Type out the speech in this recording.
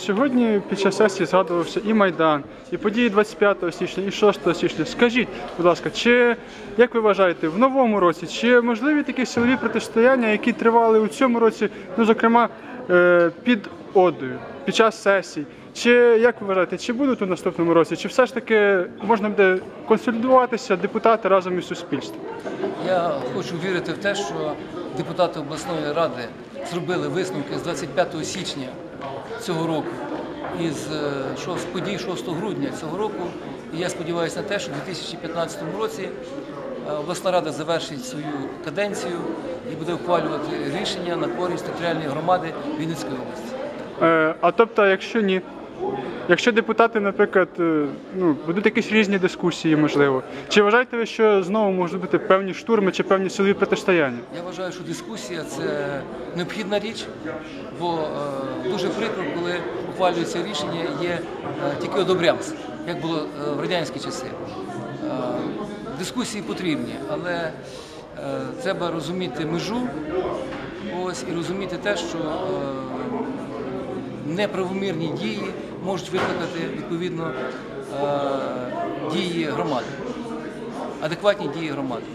Сьогодні під час сесії згадувався і Майдан, і події 25 січня, і 6 січня. Скажіть, будь ласка, чи як ви вважаєте, в новому році чи можливі такі силові протистояння, які тривали у цьому році, ну зокрема е, під Одою, під час сесій? Чи як ви вважаєте, чи будуть у наступному році, чи все ж таки можна буде консолідуватися депутати разом із суспільством? Я хочу вірити в те, що депутати обласної ради зробили висновки з 25 січня цього року і з е, подій 6 грудня цього року. І я сподіваюся на те, що в 2015 році е, обласна рада завершить свою каденцію і буде ухвалювати рішення на користь територіальної громади Вінницької області. Е, а тобто, якщо ні? Якщо депутати, наприклад, ну, будуть якісь різні дискусії, можливо, чи вважаєте ви, що знову можуть бути певні штурми чи певні силові протистояння? Я вважаю, що дискусія це необхідна річ, бо дуже прикро, коли ухвалюється рішення, є е, тільки одобрямс, як було е, в радянські часи. Е, дискусії потрібні, але треба розуміти межу ось, і розуміти те, що неправомірні дії можуть викликати відповідно дії громади, адекватні дії громади.